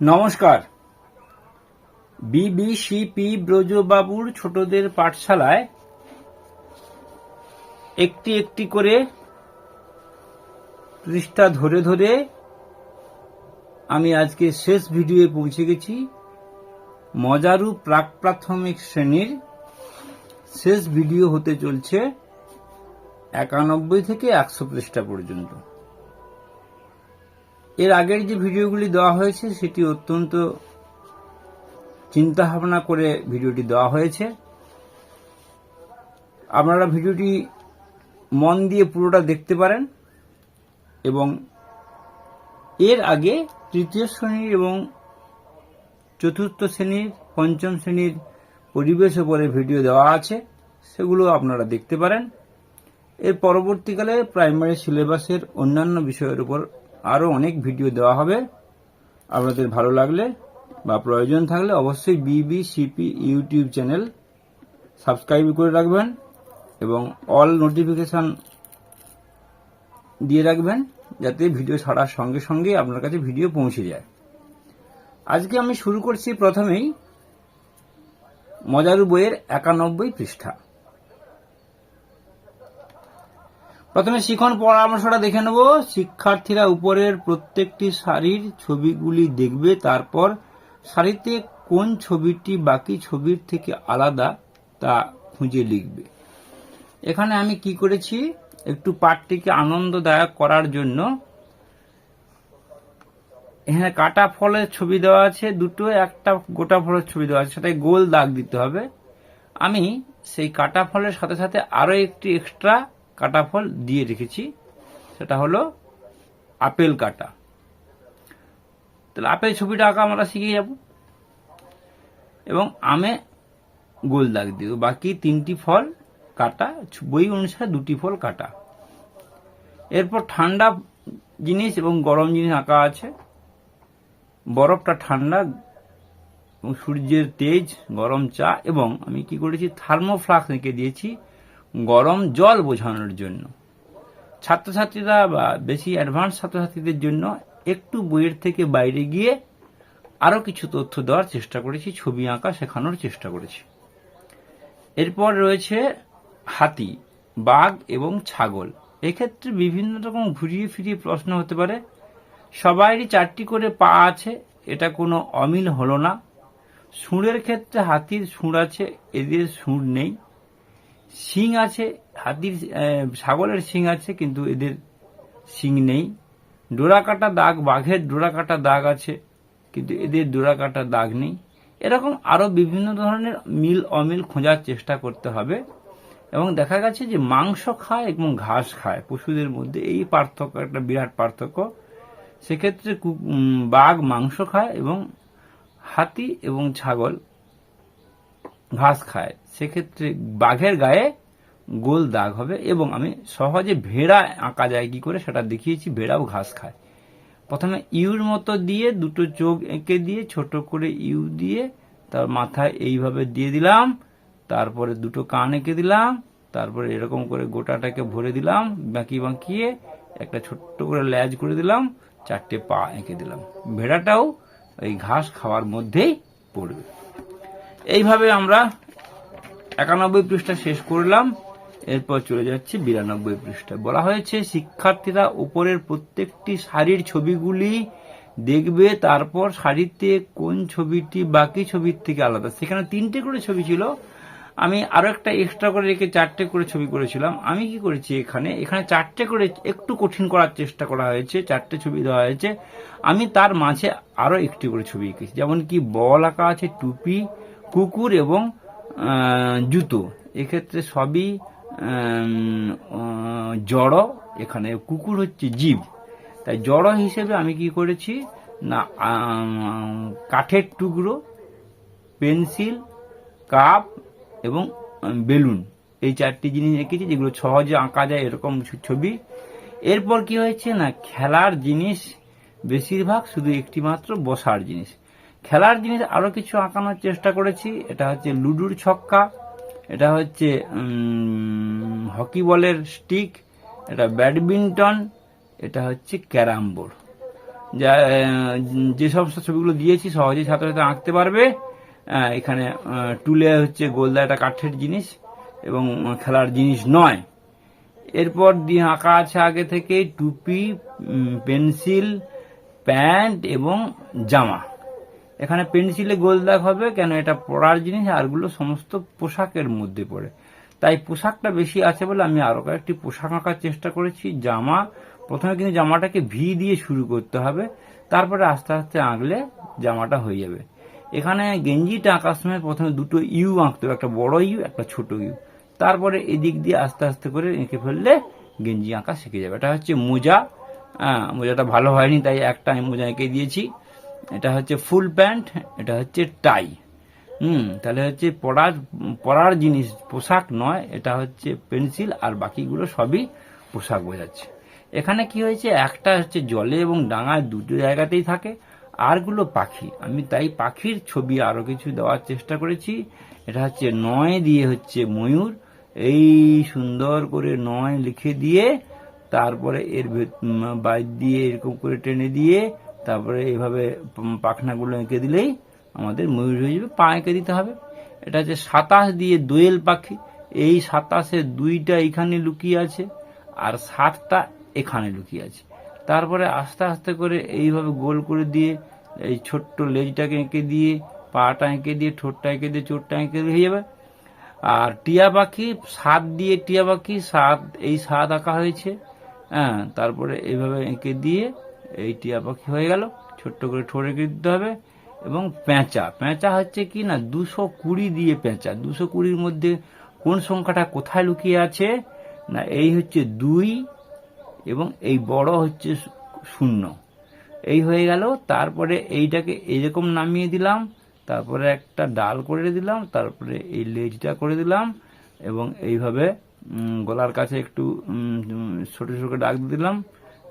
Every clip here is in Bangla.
নমস্কার। বিবিসিপি ব্রজবাবুর ছোটদের পাঠশালায় একটি একটি করে পৃষ্ঠা ধরে ধরে আমি আজকে শেষ ভিডিওয়ে পৌঁছে গেছি। মজারু প্রাক প্রাথমিক শ্রেণির শেষ ভিডিও হতে চলছে একানব্বই থেকে একশো পৃষ্ঠা পর্যন্ত। এর আগের যে ভিডিওগুলি দেওয়া হয়েছে, সেটি অত্যন্ত চিন্তা ভাবনা করে ভিডিওটি দেওয়া হয়েছে। আপনারা ভিডিওটি মন দিয়ে পুরোটা দেখতে পারেন এবং এর আগে তৃতীয় শ্রেণির এবং চতুর্থ শ্রেণির, পঞ্চম শ্রেণির পরিবেশ উপরে ভিডিও দেওয়া আছে, সেগুলো আপনারা দেখতে পারেন। এর পরবর্তীকালে প্রাইমারি সিলেবাসের অন্যান্য বিষয়ের উপর আরও অনেক ভিডিও দেওয়া হবে। আপনাদের ভালো লাগলে বা প্রয়োজন থাকলে অবশ্যই বিবিসিপি ইউটিউব চ্যানেল সাবস্ক্রাইব করে রাখবেন এবং অল নোটিফিকেশন দিয়ে রাখবেন যাতে ভিডিও ছাড়ার সঙ্গে সঙ্গে আপনার কাছে ভিডিও পৌঁছে যায়। আজকে আমি শুরু করছি প্রথমেই মজারু বইয়ের একানব্বই পৃষ্ঠা। প্রথমে শিখন পরামর্শটা দেখে নেব। শিক্ষার্থীরা উপরের প্রত্যেকটি সারির ছবিগুলি দেখবে, তারপর সারিতে কোন ছবিটি বাকি ছবির থেকে আলাদা তা খুঁজে লিখবে। এখানে আমি কি করেছি? একটু পাঠটিকে আনন্দদায়ক করার জন্য এখানে কাটা ফলের ছবি দেওয়া আছে, দুটো, একটা গোটা ফলের ছবি দেওয়া আছে সেটাই গোল দাগ দিতে হবে। আমি সেই কাটা ফলের সাথে সাথে আরও একটি এক্সট্রা কাটা ফল দিয়ে রেখেছি, সেটা হলো আপেল কাটা। তাহলে আপেল ছবিটা আঁকা আমরা শিখে যাব। এবং আমে গোল দাগ দিব বাকি তিনটি ফল কাটা, বই অনুসারে দুটি ফল কাটা। এরপর ঠান্ডা জিনিস এবং গরম জিনিস আঁকা আছে। বরফটা ঠান্ডা এবং সূর্যের তেজ, গরম চা এবং আমি কি করেছি? থার্মোফ্লাক্স এঁকে দিয়েছি। গরম জল বোঝানোর জন্য। ছাত্রছাত্রীরা বা বেশি অ্যাডভান্স ছাত্রছাত্রীদের জন্য একটু বইয়ের থেকে বাইরে গিয়ে আরও কিছু তথ্য দেওয়ার চেষ্টা করেছি, ছবি আঁকা শেখানোর চেষ্টা করেছি। এরপর রয়েছে হাতি, বাঘ এবং ছাগল। এক্ষেত্রে বিভিন্ন রকম ঘুরিয়ে ফিরিয়ে প্রশ্ন হতে পারে। সবারই চারটি করে পা আছে, এটা কোনো অমিল হলো না। সুঁড়ের ক্ষেত্রে হাতির সুঁড় আছে, এদের সুঁড় নেই। শিং আছে, হাতির ছাগলের শিং আছে, কিন্তু এদের শিং নেই। ডোরা কাটা দাগ, বাঘের ডোরা কাটা দাগ আছে, কিন্তু এদের ডোরা কাটা দাগ নেই। এরকম আরও বিভিন্ন ধরনের মিল, অমিল খোঁজার চেষ্টা করতে হবে। এবং দেখা গেছে যে মাংস খায় এবং ঘাস খায়। পশুদের মধ্যে এই পার্থক্য, একটা বিরাট পার্থক্য। সেক্ষেত্রে বাঘ মাংস খায় এবং হাতি এবং ছাগল ঘাস খায়, সেক্ষেত্রে বাঘের গায়ে গোল দাগ হবে এবং আমি সহজে ভেড়া আঁকা যায় কি করে সেটা দেখিয়েছি, ভেড়াও ঘাস খায়। প্রথমে ইউর মতো দিয়ে দুটো চোখ এঁকে দিয়ে, ছোট করে ইউ দিয়ে তার মাথায় এইভাবে দিয়ে দিলাম, তারপরে দুটো কান এঁকে দিলাম, তারপরে এরকম করে গোটাটাকে ভরে দিলাম, বাঁকি বাঁকিয়ে একটা ছোট্ট করে ল্যাজ করে দিলাম, চারটে পা এঁকে দিলাম। ভেড়াটাও এই ঘাস খাওয়ার মধ্যেই পড়বে। এইভাবে আমরা একানব্বই পৃষ্ঠা শেষ করলাম। এরপর চলে যাচ্ছে বিরানব্বই পৃষ্ঠা। বলা হয়েছে, শিক্ষার্থীরা উপরের প্রত্যেকটি শাড়ির ছবিগুলি দেখবে, তারপর শাড়িতে কোন ছবিটি বাকি ছবির থেকে আলাদা। সেখানে তিনটে করে ছবি ছিল। আমি আরও একটা এক্সট্রা করে রেখে চারটে করে ছবি করেছিলাম। আমি কি করেছি এখানে? এখানে চারটে করে একটু কঠিন করার চেষ্টা করা হয়েছে, চারটে ছবি দেওয়া হয়েছে। আমি তার মাঝে আরও একটি করে ছবি এঁকেছি। যেমন কি, বল আঁকা আছে, টুপি কুকুর এবং জুতো। এক্ষেত্রে সবই জড় এখানে। কুকুর হচ্ছে জীব। তাই জড় হিসেবে আমি কি করেছি? না কাঠের টুকরো, পেন্সিল, কাপ এবং বেলুন। এই চারটি জিনিস এঁকেছি যেগুলো সহজে আঁকা যায় এরকম ছবি। এরপর কি হয়েছে না? খেলার জিনিস বেশিরভাগ শুধু একটি মাত্র বসার জিনিস। খেলার জিনিস আরও কিছু আঁকানোর চেষ্টা করেছি। এটা হচ্ছে লুডুর ছক্কা, এটা হচ্ছে হকি বলের স্টিক এটা ব্যাডমিন্টন, এটা হচ্ছে ক্যারাম বোর্ড। যা যে সমস্ত ছবিগুলো দিয়েছি, সহজেই ছাত্রছাত্রী আঁকতে পারবে। এখানে টুলে হচ্ছে গোলদা একটা কাঠের জিনিস এবং খেলার জিনিস নয়। এরপর দিয়ে আঁকা আছে আগে থেকে টুপি পেন্সিল, প্যান্ট এবং জামা। এখানে পেন্সিলে গোল দাগ হবে, কেন এটা পড়ার জিনিস, আরগুলো সমস্ত পোশাকের মধ্যে পড়ে। তাই পোশাকটা বেশি আছে বলে আমি আরও কয়েকটি পোশাক আঁকার চেষ্টা করেছি। জামা, প্রথমে কিন্তু জামাটাকে ভি দিয়ে শুরু করতে হবে, তারপরে আস্তে আস্তে আঁকলে জামাটা হয়ে যাবে। এখানে গেঞ্জিটা আঁকার সময় প্রথমে দুটো ইউ আঁকতে হবে, একটা বড় ইউ একটা ছোট ইউ তারপরে এদিক দিয়ে আস্তে আস্তে করে এঁকে ফেললে গেঞ্জি আঁকা শিখে যাবে। এটা হচ্ছে মোজা। মোজাটা ভালো হয়নি, তাই একটা আমি মোজা এঁকে দিয়েছি। এটা হচ্ছে ফুল প্যান্ট, এটা হচ্ছে টাই। হুম, তাহলে হচ্ছে পড়ার পড়ার জিনিস, পোশাক নয়, এটা হচ্ছে পেন্সিল আর বাকিগুলো সবই পোশাক বোঝাচ্ছে। এখানে কি হয়েছে, একটা হচ্ছে জলে এবং ডাঙায় দুটো জায়গাতেই থাকে, আরগুলো পাখি। আমি তাই পাখির ছবি আরও কিছু দেওয়ার চেষ্টা করেছি। এটা হচ্ছে নয় দিয়ে হচ্ছে ময়ূর। এই সুন্দর করে নয় লিখে দিয়ে, তারপরে এর বাইর দিয়ে এরকম করে টেনে দিয়ে তারপরে এইভাবে পাখনাগুলো এঁকে দিলেই আমাদের ময়ূর হয়ে যাবে, পা এঁকে দিতে হবে। এটা হচ্ছে সাতাশ দিয়ে দোয়েল পাখি। এই সাতাশে দুইটা এখানে লুকিয়ে আছে আর সাতটা এখানে লুকিয়ে আছে। তারপরে আস্তে আস্তে করে এইভাবে গোল করে দিয়ে এই ছোট্ট লেজটাকে এঁকে দিয়ে, পাটা এঁকে দিয়ে, ঠোঁটটা এঁকে দিয়ে, চোটটা এঁকে হয়ে যাবে। আর টিয়া পাখি, সাত দিয়ে টিয়া পাখি, সাত, এই সাত আঁকা হয়েছে। হ্যাঁ তারপরে এইভাবে এঁকে দিয়ে এই টিয়া পাখি হয়ে গেল। ছোট্ট করে এঁকে দিতে হবে এবং পেঁচা পেঁচা হচ্ছে কি না? দুশো কুড়ি দিয়ে পেঁচা দুশো কুড়ির মধ্যে কোন সংখ্যাটা কোথায় লুকিয়ে আছে? না, এই হচ্ছে দুই এবং এই বড় হচ্ছে শূন্য। এই হয়ে গেল। তারপরে এইটাকে এইরকম নামিয়ে দিলাম। তারপরে একটা ডাল করে দিলাম। তারপরে এই লেজটা করে দিলাম এবং এইভাবে গলার কাছে একটু ছোট ছোট ডাক দিলাম।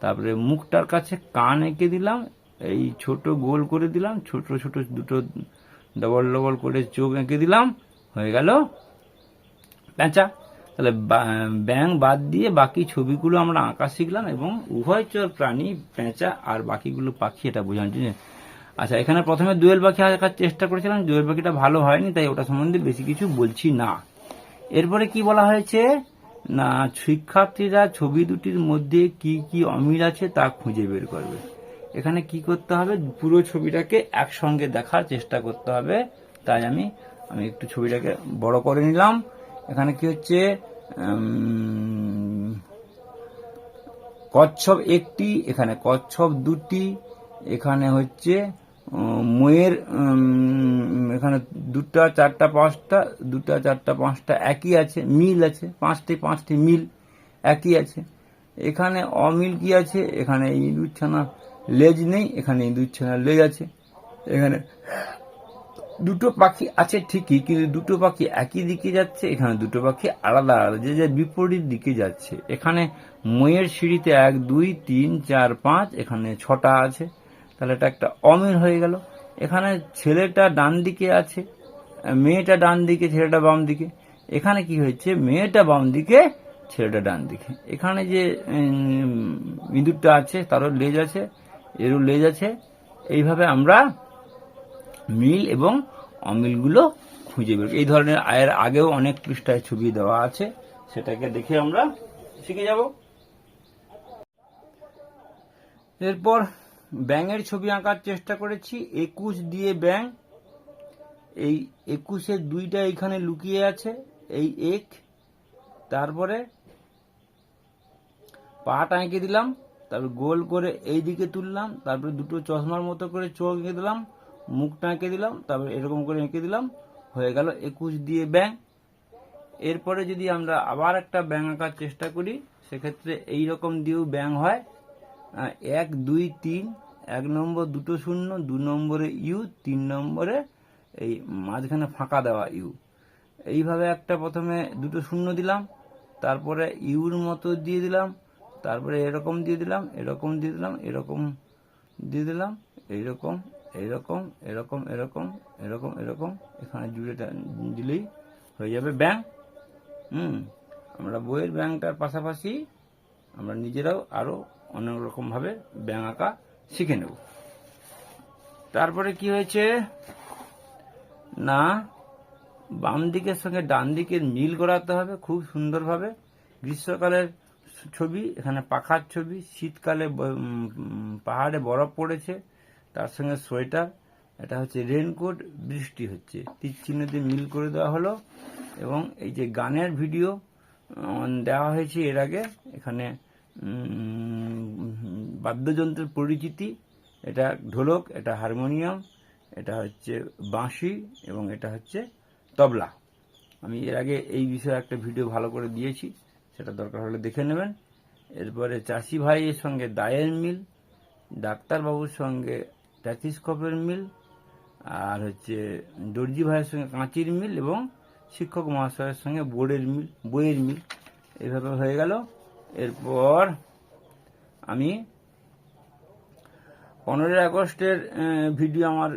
তারপরে মুখটার কাছে কান এঁকে দিলাম, এই ছোট গোল করে দিলাম, ছোট ছোট দুটো ডবল ডবল করে চোখ এঁকে দিলাম, হয়ে গেল। প্যাঁচা। তাহলে ব্যাং বাদ দিয়ে বাকি ছবিগুলো আমরা আঁকা শিখলাম এবং উভয়চর প্রাণী, প্যাঁচা আর বাকিগুলো পাখি এটা বোঝানোর জন্য। আচ্ছা এখানে প্রথমে দোয়েল পাখি আঁকার চেষ্টা করেছিলাম, দোয়েল পাখিটা ভালো হয়নি, তাই ওটা সম্বন্ধে বেশি কিছু বলছি না। এরপরে কি বলা হয়েছে? না, শিক্ষার্থীরা ছবি দুটির মধ্যে কি কি অমিল আছে তা খুঁজে বের করবে। এখানে কি করতে হবে? পুরো ছবিটাকে একসঙ্গে দেখার চেষ্টা করতে হবে। তাই আমি আমি একটু ছবিটাকে বড় করে নিলাম। এখানে কি হচ্ছে? কচ্ছপ একটি, এখানে কচ্ছপ দুটি, এখানে হচ্ছে ময়ের এখানে দুটা, চারটা, পাঁচটা, দুটা, চারটা, পাঁচটা একই আছে, মিল আছে, পাঁচটি পাঁচটি মিল একই আছে। এখানে অমিল কি আছে? এখানে ইঁদুর ছানা লেজ নেই, এখানে ইঁদুর ছানা লেজ আছে। এখানে দুটো পাখি আছে ঠিকই, কিন্তু দুটো পাখি একই দিকে যাচ্ছে, এখানে দুটো পাখি আলাদা আলাদা, যে যে বিপরীত দিকে যাচ্ছে। এখানে ময়ের সিঁড়িতে এক, দুই, তিন, চার, পাঁচ, এখানে ছটা আছে। তাহলে এটা একটা অমিল হয়ে গেল। এখানে ছেলেটা ডান দিকে আছে, মেয়েটা ডান দিকে, ছেলেটা বাম দিকে। এখানে কি হয়েছে? মেয়েটা বাম দিকে, ছেলেটা ডান দিকে। এখানে যে ইঁদুরটা আছে, তারও লেজ আছে, এরও লেজ আছে। এইভাবে আমরা মিল এবং অমিলগুলো খুঁজে বের এই ধরনের আয়ের আগেও অনেক পৃষ্ঠায় ছবি দেওয়া আছে, সেটাকে দেখে আমরা শিখে যাব। এরপর ব্যাঙের ছবি আঁকার চেষ্টা করেছি, একুশ দিয়ে ব্যাং এই একুশের দুইটা এখানে লুকিয়ে আছে, এই এক, তারপরে পাটা এঁকে দিলাম, তারপর গোল করে এই দিকে তুললাম, তারপরে দুটো চশমার মতো করে চোখ এঁকে দিলাম, মুখটা এঁকে দিলাম, তারপরে এরকম করে এঁকে দিলাম, হয়ে গেল একুশ দিয়ে ব্যাং এরপরে যদি আমরা আবার একটা ব্যাং আঁকার চেষ্টা করি, সেক্ষেত্রে এই রকম দিয়েও ব্যাং হয়। এক, দুই, তিন, এক নম্বর দুটো শূন্য, দু নম্বরে ইউ, তিন নম্বরে এই মাঝখানে ফাঁকা দেওয়া ইউ। এইভাবে একটা প্রথমে দুটো শূন্য দিলাম, তারপরে ইউর মতো দিয়ে দিলাম, তারপরে এরকম দিয়ে দিলাম, এরকম দিয়ে দিলাম, এরকম দিয়ে দিলাম এইরকম এইরকম এরকম এরকম এরকম এরকম, এখানে জুড়ে দিলেই হয়ে যাবে ব্যাং হুম, আমরা বইয়ের ব্যাংকটার পাশাপাশি আমরা নিজেরাও আরও অনেক রকম ভাবে ব্যাং আঁকা শিখে নেব। তারপরে কি হয়েছে? না বাম দিকের সঙ্গে ডান দিকের মিল করাতে হবে খুব সুন্দরভাবে। গ্রীষ্মকালের ছবি, এখানে পাখার ছবি, শীতকালে পাহাড়ে বরফ পড়েছে, তার সঙ্গে সোয়েটার, এটা হচ্ছে রেনকোট বৃষ্টি হচ্ছে। তীর চিহ্ন দিয়ে মিল করে দেওয়া হলো এবং এই যে গানের ভিডিও দেওয়া হয়েছে এর আগে, এখানে বাদ্যযন্ত্রের পরিচিতি, এটা ঢোলক, এটা হারমোনিয়াম, এটা হচ্ছে বাঁশি এবং এটা হচ্ছে তবলা। আমি এর আগে এই বিষয়ে একটা ভিডিও ভালো করে দিয়েছি, সেটা দরকার হলে দেখে নেবেন। এরপরে চাষি ভাইয়ের সঙ্গে দায়ের মিল, ডাক্তারবাবুর সঙ্গে ট্যাথিস্কোপের মিল, আর হচ্ছে দর্জি ভাইয়ের সঙ্গে কাঁচির মিল এবং শিক্ষক মহাশয়ের সঙ্গে বোর্ডের মিল, বইয়ের মিল। এইভাবে হয়ে গেল। এরপর আমি পনেরোই আগস্টের ভিডিও আমার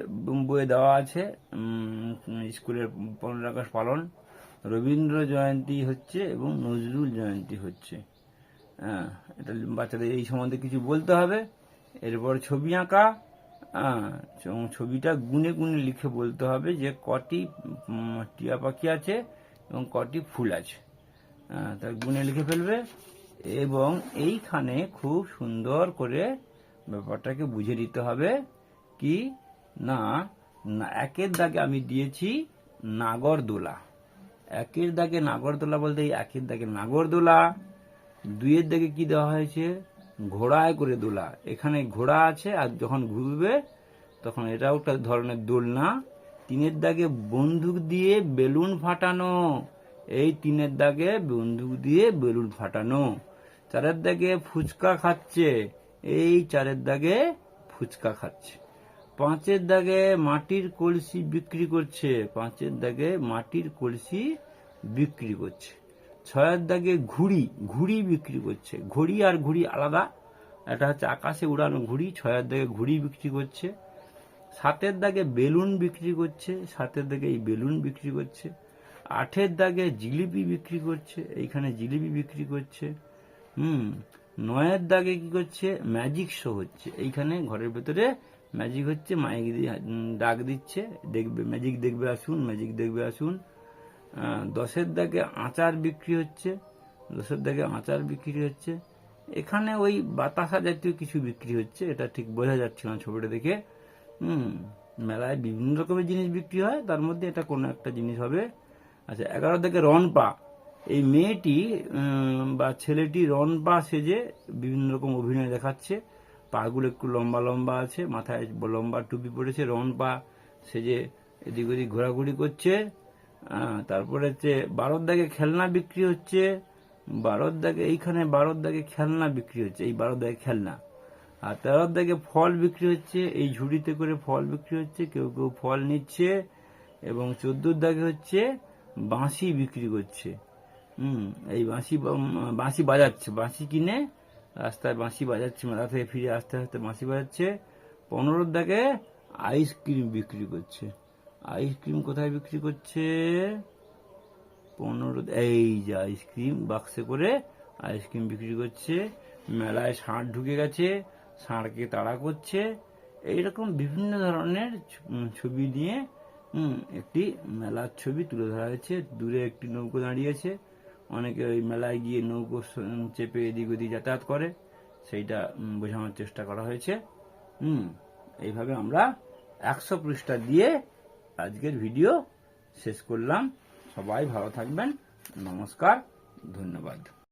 বইয়ে দেওয়া আছে। স্কুলের পনেরোই আগস্ট পালন। রবীন্দ্র জয়ন্তী হচ্ছে এবং নজরুল জয়ন্তী হচ্ছে। হ্যাঁ এটা বাচ্চাদের এই সম্বন্ধে কিছু বলতে হবে। এরপর ছবি আঁকা। ছবিটা গুনে গুনে লিখে বলতে হবে যে কটি টিয়া পাখি আছে এবং কটি ফুল আছে। তা গুনে লিখে ফেলবে। এবং এইখানে খুব সুন্দর করে ব্যাপারটাকে বুঝে দিতে হবে কি না একের দাগে আমি দিয়েছি নাগরদোলা। একের দাগে নাগরদোলা বলতে এই একের দাগে নাগরদোলা, দুইয়ের দাগে কি দেওয়া হয়েছে? ঘোড়ায় করে দোলা। এখানে ঘোড়া আছে আর যখন ঘুরবে তখন এটাও একটা ধরনের দোলনা। তিনের দাগে বন্দুক দিয়ে বেলুন ফাটানো। এই তিনের দাগে বন্দুক দিয়ে বেলুন ফাটানো। চারের দাগে ফুচকা খাচ্ছে। এই চারের দাগে ফুচকা খাচ্ছে। পাঁচের দাগে মাটির কলসি বিক্রি করছে। পাঁচের দাগে মাটির কলসি বিক্রি করছে। ছয়ের দাগে ঘুড়ি ঘুড়ি বিক্রি করছে। ঘড়ি আর ঘুড়ি আলাদা। এটা হচ্ছে আকাশে উড়ানো ঘুড়ি। ছয়ের দাগে ঘুড়ি বিক্রি করছে। সাতের দাগে বেলুন বিক্রি করছে। সাতের দাগে এই বেলুন বিক্রি করছে। আটের দাগে জিলিপি বিক্রি করছে। এইখানে জিলিপি বিক্রি করছে। হুম, নয়ের দাগে কি করছে? ম্যাজিক শো হচ্ছে। এইখানে ঘরের ভেতরে ম্যাজিক হচ্ছে মাইক দিয়ে ডাক দিচ্ছে, দেখবে ম্যাজিক দেখবে আসুন ম্যাজিক দেখবে আসুন। দশের দাগে আচার বিক্রি হচ্ছে, দশের দাগে আচার বিক্রি হচ্ছে। এখানে ওই বাতাসা জাতীয় কিছু বিক্রি হচ্ছে, এটা ঠিক বোঝা যাচ্ছে না ছবিটা দেখে। হুম, মেলায় বিভিন্ন রকমের জিনিস বিক্রি হয়, তার মধ্যে এটা কোনো একটা জিনিস হবে। আচ্ছা এগারো থেকে রনপা এই মেয়েটি বা ছেলেটি রন রনপা সেজে বিভিন্ন রকম অভিনয় দেখাচ্ছে। পাগুলো একটু লম্বা লম্বা আছে, মাথায় লম্বা টুপি পড়েছে রনপা সেজে এদিক ওদিক ঘোরাঘুরি করছে। তারপরে হচ্ছে বারোর দাগে খেলনা বিক্রি হচ্ছে। বারোর দাগে, এইখানে বারোর দাগে খেলনা বিক্রি হচ্ছে, এই বারোর দাগে খেলনা। আর তেরোর দাগে ফল বিক্রি হচ্ছে, এই ঝুড়িতে করে ফল বিক্রি হচ্ছে, কেউ কেউ ফল নিচ্ছে। এবং চোদ্দোর দাগে হচ্ছে বাঁশি বিক্রি করছে। হুম, এই বাঁশি বাঁশি বাজাচ্ছে। বাঁশি কিনে রাস্তায় বাঁশি বাজাচ্ছে, মেলা থেকে ফিরে আস্তে আস্তে বাঁশি বাজাচ্ছে। পনেরোর দাগে আইসক্রিম বিক্রি করছে। আইসক্রিম কোথায় বিক্রি করছে? পনেরো, এই যে আইসক্রিম বাক্সে করে আইসক্রিম বিক্রি করছে। মেলায় ষাঁড় ঢুকে গেছে, ষাঁড়কে তাড়া করছে। এইরকম বিভিন্ন ধরনের ছবি নিয়ে একটি মেলার ছবি তুলে ধরা হয়েছে। দূরে একটি নৌকো দাঁড়িয়েছে অনেকে ওই মেলায় গিয়ে নৌকো চেপে এদিক ওদিক যাতায়াত করে, সেইটা বোঝানোর চেষ্টা করা হয়েছে। হুম, এইভাবে আমরা একশো পৃষ্ঠা দিয়ে আজকের ভিডিও শেষ করলাম। সবাই ভালো থাকবেন। নমস্কার, ধন্যবাদ।